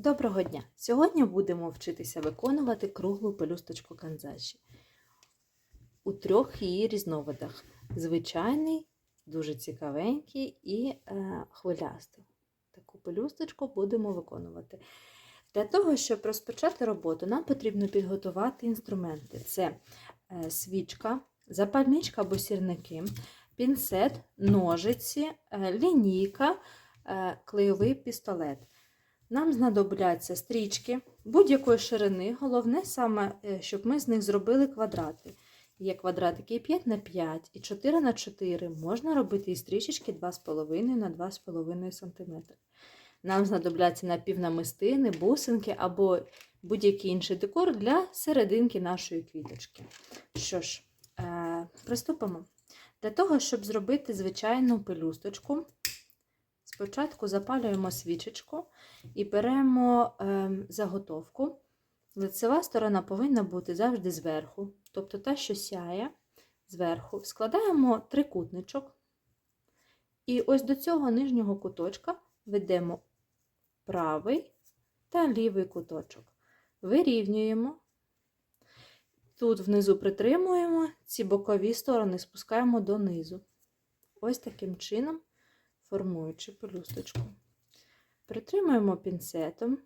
Доброго дня! Сьогодні будемо вчитися виконувати круглу пелюсточку канзаші у трьох її різновидах: звичайний, дуже цікавенький і е, хвилястий. Таку пелюсточку будемо виконувати. Для того, щоб розпочати роботу, нам потрібно підготувати інструменти: це е, свічка, запальничка або сірники, пінцет, ножиці, е, лінійка, е, клейовий пістолет. Нам знадобляться стрічки будь-якої ширини. Головне саме, е, щоб ми з них зробили квадрати. Є квадратики 5 на 5, і 4 на 4. Можна робити і стрічечки 2,5 на 2,5 см. Нам знадобляться напівнамистини, бусинки або будь-який інший декор для серединки нашої квіточки. Що ж, е, приступимо. Для того, щоб зробити звичайну пелюсточку, спочатку запалюємо свічечку і беремо е, заготовку. Лицева сторона повинна бути завжди зверху, тобто та, що сяє зверху. Складаємо трикутничок. І ось до цього нижнього куточка ведемо правий та лівий куточок. Вирівнюємо. Тут внизу притримуємо, ці бокові сторони спускаємо донизу. Ось таким чином, формуючи пелюсточку. Притримуємо пінцетом.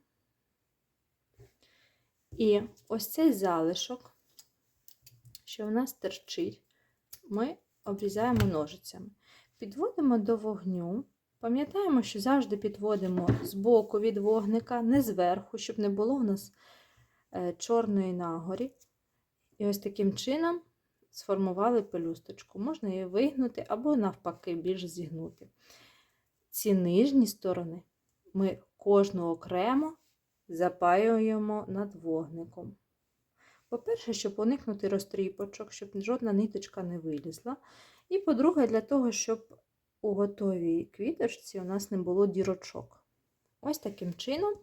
І ось цей залишок, що в нас терчить, ми обрізаємо ножицями. Підводимо до вогню. Пам'ятаємо, що завжди підводимо з боку від вогника, не зверху, щоб не було в нас е, чорної нагорі. І ось таким чином сформували пелюсточку. Можна її вигнути або, навпаки, більш зігнути. Ці нижні сторони ми кожну окремо запаюємо над вогником. По-перше, щоб уникнути розтріпочок, щоб жодна ниточка не вилізла. І по-друге, для того, щоб у готовій квіточці у нас не було дірочок. Ось таким чином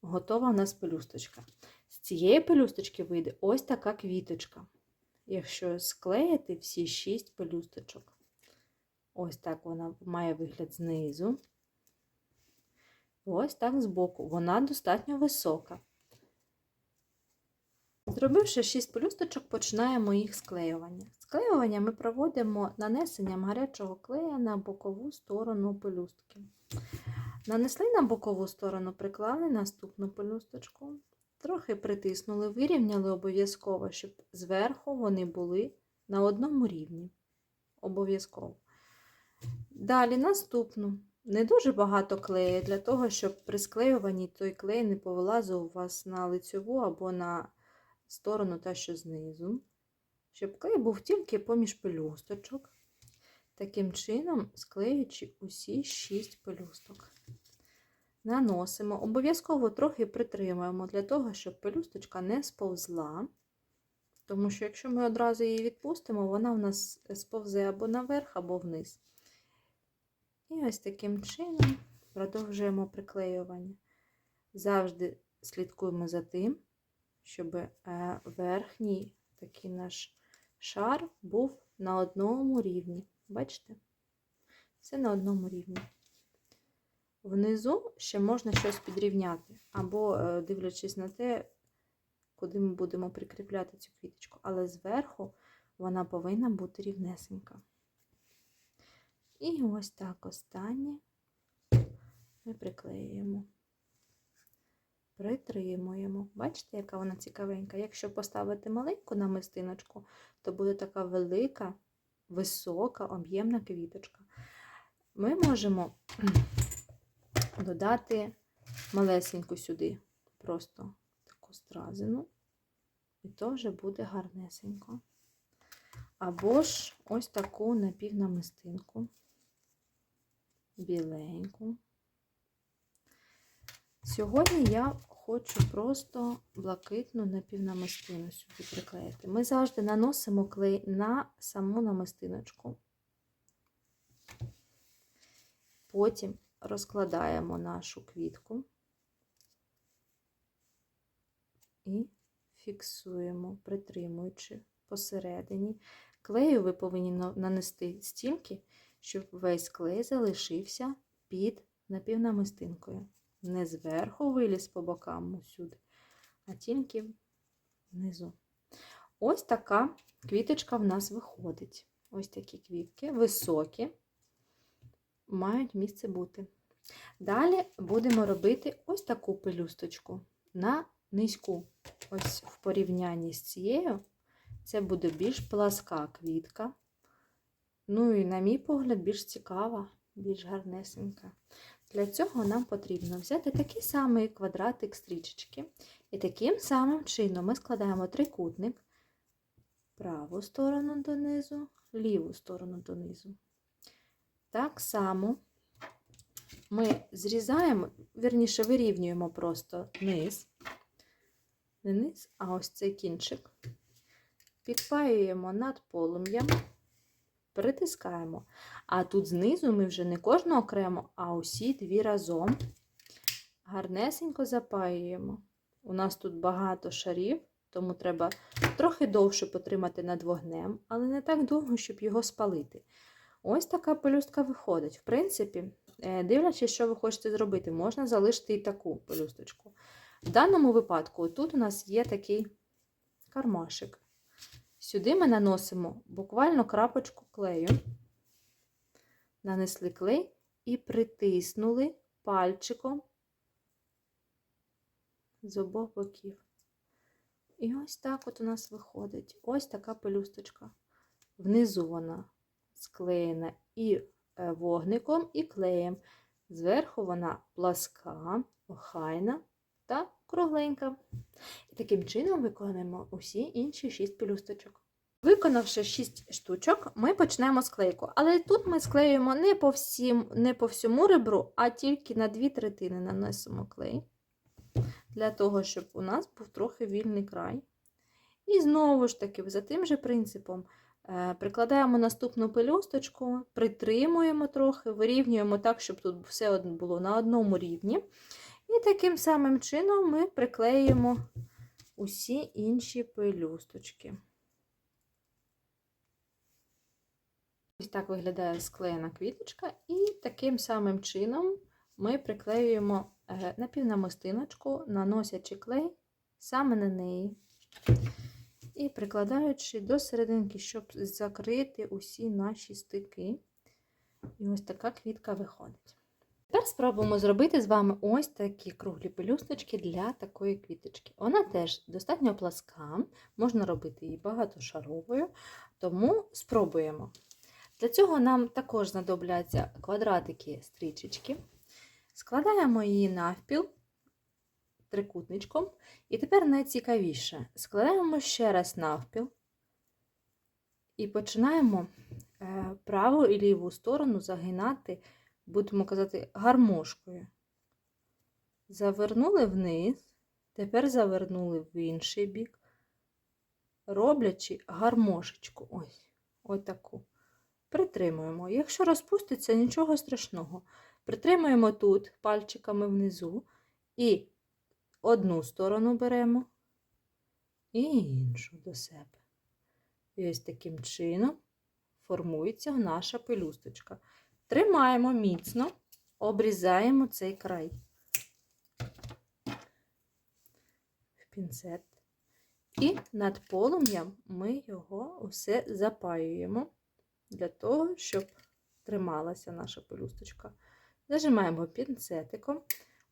готова у нас пелюсточка. З цієї пелюсточки вийде ось така квіточка. Якщо склеїти всі 6 пелюсточок. Ось так вона має вигляд знизу. Ось так збоку. Вона достатньо висока. Зробивши 6 пелюсточок, починаємо їх склеювання. Склеювання ми проводимо нанесенням гарячого клея на бокову сторону пелюстки. Нанесли на бокову сторону, приклали наступну пелюсточку, трохи притиснули, вирівняли обов'язково, щоб зверху вони були на одному рівні. Обов'язково. Далі наступну. Не дуже багато клею для того, щоб при склеюванні той клей не повилазив у вас на лицьову або на сторону та що знизу. Щоб клей був тільки поміж пелюсточок. Таким чином, склеюючи усі 6 пелюсток. Наносимо, обов'язково трохи притримуємо для того, щоб пелюсточка не сповзла. Тому що, якщо ми одразу її відпустимо, вона у нас сповзе або наверх, або вниз. І ось таким чином продовжуємо приклеювання. Завжди слідкуємо за тим, щоб верхній такий наш шар був на одному рівні. Бачите? Все на одному рівні. Внизу ще можна щось підрівняти, або дивлячись на те, куди ми будемо прикріпляти цю квіточку. Але зверху вона повинна бути рівнесенька. І ось так останнє ми приклеюємо, притримуємо. Бачите, яка вона цікавенька. Якщо поставити маленьку намистиночку, то буде така велика, висока, об'ємна квіточка. Ми можемо додати малесеньку сюди, просто таку стразину, і то вже буде гарнесенько. Або ж ось таку напівнамистинку біленьку. Сьогодні я хочу просто блакитну напівнамистину сюди приклеїти. Ми завжди наносимо клей на саму намистиночку. Потім розкладаємо нашу квітку і фіксуємо, притримуючи посередині. Клею ви повинні нанести стільки, щоб весь клей залишився під напівнамистинкою. Не зверху виліз по бокам усюди, а тільки внизу. Ось така квіточка в нас виходить. Ось такі квітки, високі, мають місце бути. Далі будемо робити ось таку пелюсточку на низьку. Ось в порівнянні з цією, це буде більш пласка квітка. Ну і, на мій погляд, більш цікава, більш гарнесенька. Для цього нам потрібно взяти такий самий квадратик стрічечки. І таким самим чином ми складаємо трикутник праву сторону донизу, ліву сторону донизу. Так само ми зрізаємо, вірніше, вирівнюємо просто низ, не низ, а ось цей кінчик. Підпаюємо над полум'ям, притискаємо. А тут знизу ми вже не кожну окремо, а усі дві разом гарнесенько запаюємо. У нас тут багато шарів, тому треба трохи довше потримати над вогнем, але не так довго, щоб його спалити. Ось така пелюстка виходить. В принципі, е, дивлячись, що ви хочете зробити, можна залишити і таку пелюсточку. В даному випадку, тут у нас є такий кармашик. Сюди ми наносимо буквально крапочку клею, нанесли клей і притиснули пальчиком з обох боків. І ось так от у нас виходить ось така пелюсточка. Внизу вона склеєна і е, вогником, і клеєм. Зверху вона пласка, охайна та кругленька. І таким чином виконуємо усі інші 6 пелюсточок. Виконавши 6 штучок, ми почнемо склейку. Але тут ми склеюємо не по, всім, не по всьому ребру, а тільки на дві третини нанесемо клей. Для того, щоб у нас був трохи вільний край. І знову ж таки, за тим же принципом, е, прикладаємо наступну пелюсточку, притримуємо трохи, вирівнюємо так, щоб тут все було на одному рівні. І таким самим чином ми приклеїмо усі інші пелюсточки. Ось так виглядає склеєна квіточка, і таким самим чином ми приклеюємо е, напівнамистиночку, наносячи клей саме на неї. І прикладаючи до серединки, щоб закрити усі наші стики. І ось така квітка виходить. Тепер спробуємо зробити з вами ось такі круглі пелюсточки для такої квіточки. Вона теж достатньо пласка, можна робити її багатошаровою, тому спробуємо. Для цього нам також знадобляться квадратики стрічечки. Складаємо її навпіл трикутничком. І тепер найцікавіше. Складаємо ще раз навпіл і починаємо е, праву і ліву сторону загинати, будемо казати, гармошкою. Завернули вниз, тепер завернули в інший бік, роблячи гармошечку. Ось, ось таку. Притримуємо. Якщо розпуститься, нічого страшного. Притримуємо тут пальчиками внизу і одну сторону беремо і іншу до себе. І ось таким чином формується наша пелюсточка. Тримаємо міцно, обрізаємо цей край в пінцет. І над полум'ям ми його усе запаюємо для того, щоб трималася наша пелюсточка. Зажимаємо пінцетиком.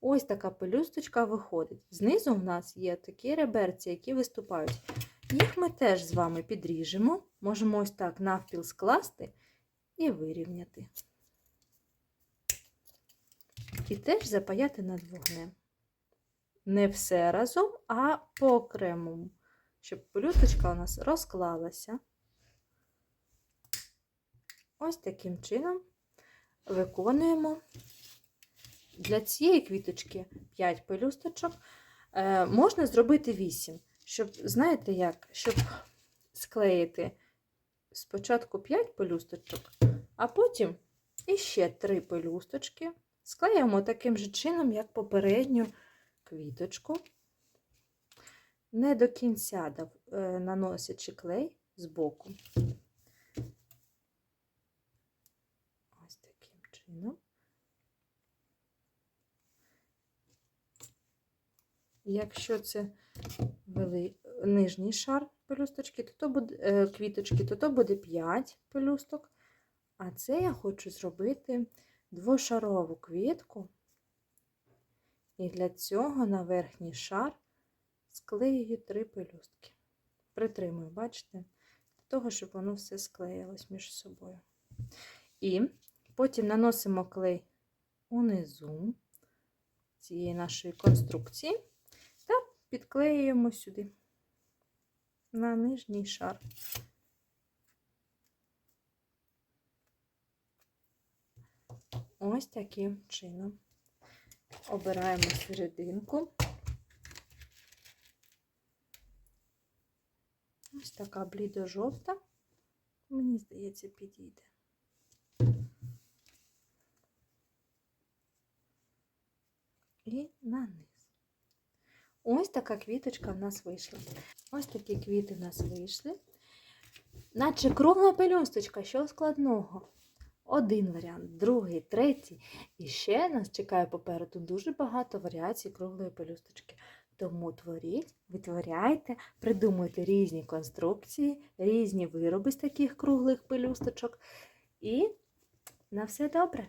Ось така пелюсточка виходить. Знизу в нас є такі реберці, які виступають. Їх ми теж з вами підріжемо, можемо ось так навпіл скласти і вирівняти. І теж запаяти над вогнем. Не все разом, а по окремому, щоб пелюсточка у нас розклалася. Ось таким чином виконуємо для цієї квіточки 5 пелюсточок. Е, можна зробити 8, щоб, знаєте як, щоб склеїти спочатку 5 пелюсточок, а потім іще 3 пелюсточки. Склеїмо таким же чином, як попередню квіточку, не до кінця е, наносячи клей з боку. Ось таким чином. Якщо це вели... нижній шар пелюсточки, то, то буде е, квіточки, то то буде 5 пелюсток. А це я хочу зробити двошарову квітку. І для цього на верхній шар склеюю три пелюстки. Притримую, бачите? Для того, щоб воно все склеїлось між собою. І потім наносимо клей унизу цієї нашої конструкції та підклеюємо сюди на нижній шар. Ось таким чином. Обираємо серединку. Ось така блідо-жовта. Мені здається, підійде. І на низ. Ось така квіточка в нас вийшла. Ось такі квіти в нас вийшли. Наче кругла пелюсточка, що складного. Один варіант, другий, третій. І ще нас чекає попереду дуже багато варіацій круглої пелюсточки. Тому творіть, витворяйте, придумуйте різні конструкції, різні вироби з таких круглих пелюсточок. І на все добре!